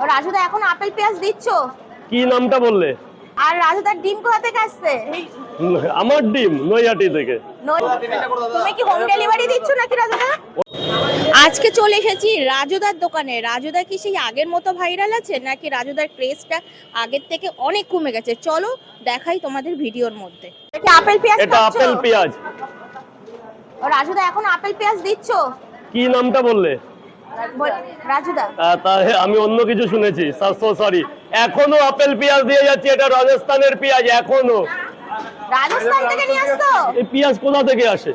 ও রাজুদা এখন আপেল পেঁয়াজ দিচ্ছ? কি নামটা বললে? আর রাজুদার ডিম কোথা থেকে আসছে? আমার ডিম নৈহাটি থেকে। তুমি কি হোম ডেলিভারি দিচ্ছ নাকি রাজুদা? আজকে চলে এসেছি রাজুদার দোকানে। রাজুদা কি সেই আগের মতো ভাইরাল আছে নাকি রাজুদার ক্রেজটা আগের থেকে অনেক কমে গেছে? চলো দেখাই তোমাদের ভিডিওর মধ্যে। এটা আপেল পেঁয়াজ এটা আপেল পেঁয়াজ। ও রাজুদা এখন আপেল পেঁয়াজ দিচ্ছ? কি নামটা বললে? আমি অন্য কিছু শুনেছি। সরি এখনও আপেল পেঁয়াজ দিয়ে যাচ্ছে এটা রাজস্থানের পেঁয়াজ এখনও। রাজস্থান থেকে নিয়ে আসতো? এই পেঁয়াজ কোথা থেকে আসে?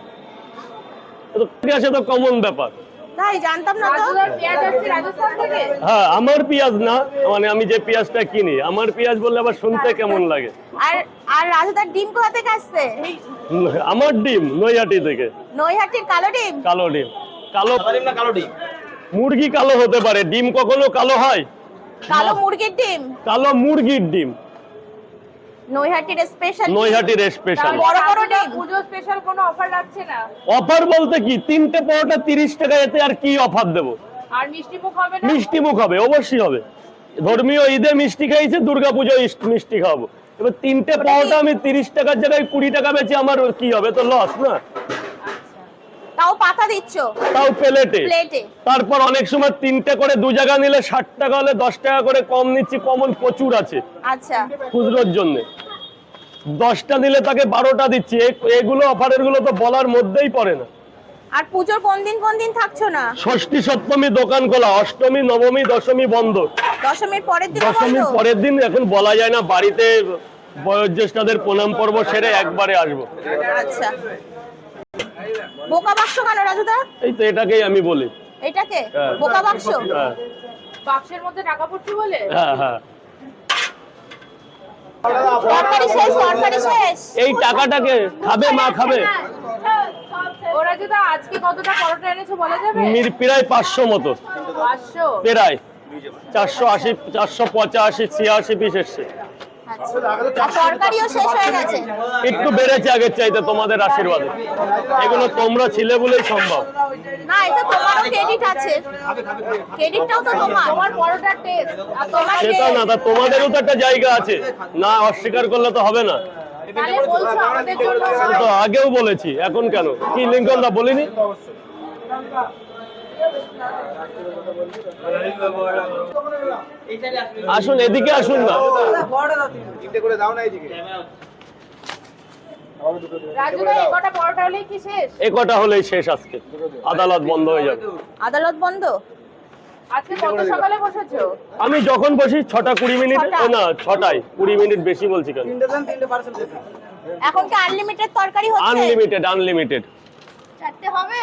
আসে তো কমন ব্যাপার। তাই জানতাম না তো। পেঁয়াজ আসছে রাজস্থান থেকে? হ্যাঁ আমার পেঁয়াজ না মানে আমি যে পেঁয়াজটা কিনি আমার পেঁয়াজ বললে আবার শুনতে কেমন লাগে? আর আর রাজুদার ডিম কোথা থেকে আসছে? আমার ডিম নৈহাটি থেকে। নৈহাটির কালো ডিম? কালো ডিম। কালো না কালো ডিম? মুরগি কালো হতে পারে ডিম কখনো কালো হয়? কালো মুরগির ডিম? কালো মুরগির ডিম। নৈহাটির স্পেশাল নৈহাটির স্পেশাল বড় বড় ডিম। পুজো স্পেশাল কোনো অফার লাগছে না। অফার বলতে কি তিনটে পরোটা তিরিশ টাকা এতে আর কি অফার দেবো? আর মিষ্টি মুখ হবে না? মিষ্টি মুখ হবে অবশ্যই হবে। ধর্মীয় ঈদে মিষ্টি খাইছে দুর্গা পুজো মিষ্টি খাওয়াবো। এবার তিনটে পরোটা আমি তিরিশ টাকার জায়গায় কুড়ি টাকা বেচে আমার কি হবে? তো লস না? দিচ্ছ? তাও প্লেটে? প্লেটে। তারপর অনেক সময় তিনটে করে দু জায়গা নিলে ষাট টাকা হলে দশ টাকা করে কম নিচ্ছি কমন প্রচুর আছে। আচ্ছা। খুচরোর জন্য। দশটা নিলে তাকে বারোটা দিচ্ছি। এগুলো অফারেরগুলো তো বলার মধ্যেই পড়ে না। আর পুজোর কোন দিন কোন দিন থাকছো না? ষষ্ঠী সপ্তমী দোকান খোলা। অষ্টমী নবমী দশমী বন্ধ। দশমীর পরের দিন দশমীর পরের দিন এখন বলা যায় না বাড়িতে বয়োজ্যেষ্ঠাদের প্রণাম পর্ব সেরে একবারে আসব। আচ্ছা। বোকা বাক্স কেন রাজুদা এই তো এটাকেই আমি বলি। এটাকে? হ্যাঁ। বোকা বাক্স? হ্যাঁ। বাক্সের মধ্যে টাকা পড়ছে বলে? হ্যাঁ হ্যাঁ। তরকারি শেষ তরকারি শেষ। এই টাকাটাকে খাবে মা খাবে। ওরা যদি আজকে কতটা পরোটা এনেছো বলা যাবে প্রায় পাঁচশো মতো। প্রায়। চারশো আশি চারশো পঁচাশি ছিয়াশি পিস এসছে। একটু বেড়েছে আগের চাইতে তোমাদের আশীর্বাদে। এগুলো তোমরা ছিলে বলেই সম্ভব। না এটা তোমারও ক্রেডিট আছে। ক্রেডিটটাও তো তোমার। তোমার পরোটার টেস্ট আর তোমার সেটা না তা তোমাদেরও তো একটা জায়গা আছে। না অস্বীকার করলে তো হবে না। তো আগেও বলেছি এখন কেন? কি লিঙ্কন দা বলিনি? আসুন এদিকে আসুন না। তিনটে করে দাও না এইদিকে। রাজু ভাই কটা পরোটা হলেই শেষ? আজকে। আদালত বন্ধ হয়ে যাবে। আদালত বন্ধ? আজকে কত সকালে বসেছো? আমি যখন বসি ছটা কুড়ি মিনিট না ছটায়। কুড়ি মিনিট বেশি বলছি কেন? এখন কি আনলিমিটেড তরকারি হচ্ছে? আনলিমিটেড আনলিমিটেড চারটে হবে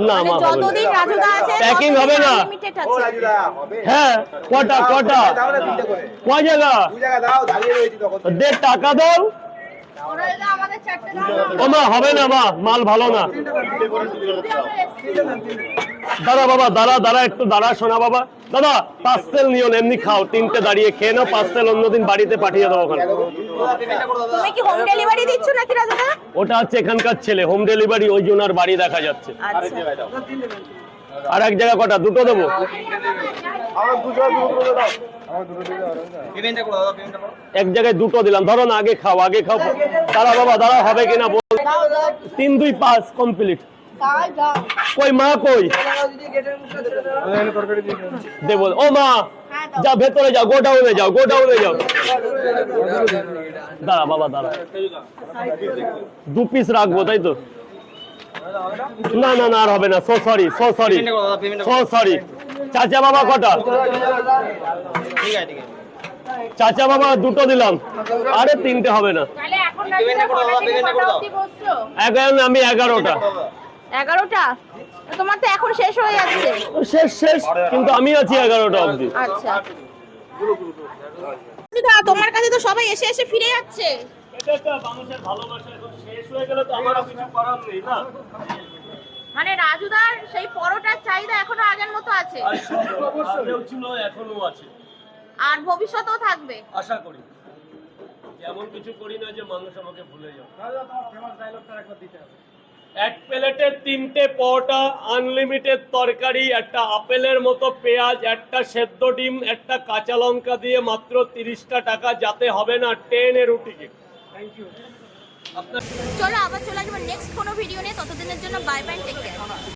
না মানে মা যতদিন রাজুদা আছে প্যাকিং হবে না। লিমিটেড ও রাজুদা হবে হ্যাঁ কটা কটা কয় জায়গা দু জায়গা দাও দাঁড়িয়ে রয়েছি তখন দে টাকা দাও ও মা হবে না মা মাল ভালো না। দাদা বাবা দাদা দাদা একটু দাদা শোনা বাবা। দাদা পার্সেল নিও না, এমনি খাও তিনটে দাঁড়িয়ে খেয়ে নাও পার্সেল অন্যদিন বাড়িতে পাঠিয়ে দেবো ওখানে। তুমি কি হোম ডেলিভারি দিচ্ছ নাকি রাজুদা ওটা হচ্ছে এখানকার ছেলে হোম ডেলিভারি ওই জন্য বাড়ি দেখা যাচ্ছে। আচ্ছা। আর এক জায়গা কটা? দুটো দেবো? এক জায়গায় দুটো দিলাম। ধরো না, আগে খাও আগে খাও। দাঁড়া বাবা দাঁড়া হবে কিনা বল। তিন, দুই, পাঁচ কমপ্লিট কই, মা কই? দেবো ও মা, যা, ভেতরে যাও, গোডাউনে যাও গোডাউনে যাও। দাঁড়া বাবা, দাঁড়া। দু পিস রাখব, তাই তো? না না না, আর হবে না। So sorry so sorry so sorry চাচা বাবা কটা? চাচা বাবা দুটো দিলাম। আরে তিনটে হবে না। এখন আমি এগারোটা। এগারোটা? তোমার তো এখন শেষ হয়ে যাচ্ছে। শেষ শেষ। কিন্তু আমি আছি এগারোটা অবধি। আচ্ছা। তোমার কাছে তো সবাই এসে এসে ফিরে যাচ্ছে। মানুষের ভালোবাসা শেষ হয়ে গেলে তো আমারও কিছু করার নেই না মানে রাজুদার সেই পরোটার চাহিদা এখনও আগের মতো আছে? আগেও ছিল এখনও আছে। আর ভবিষ্যতেও থাকবে? আশা করি। এমন কিছু করি না যে মানুষ আমাকে ভুলে যাবে। এক প্লেটে তিনটে পরোটা আনলিমিটেড তরকারি একটা আপেলের মতো পেঁয়াজ একটা সেদ্ধ ডিম একটা কাঁচা লঙ্কা দিয়ে মাত্র তিরিশটা টাকা যাতে হবে না টেনে রুটিকে। চলো আবার চলে আসব নেক্সট কোনো ভিডিও নিয়ে। ততদিনের জন্য বাই বাই টেক কেয়ার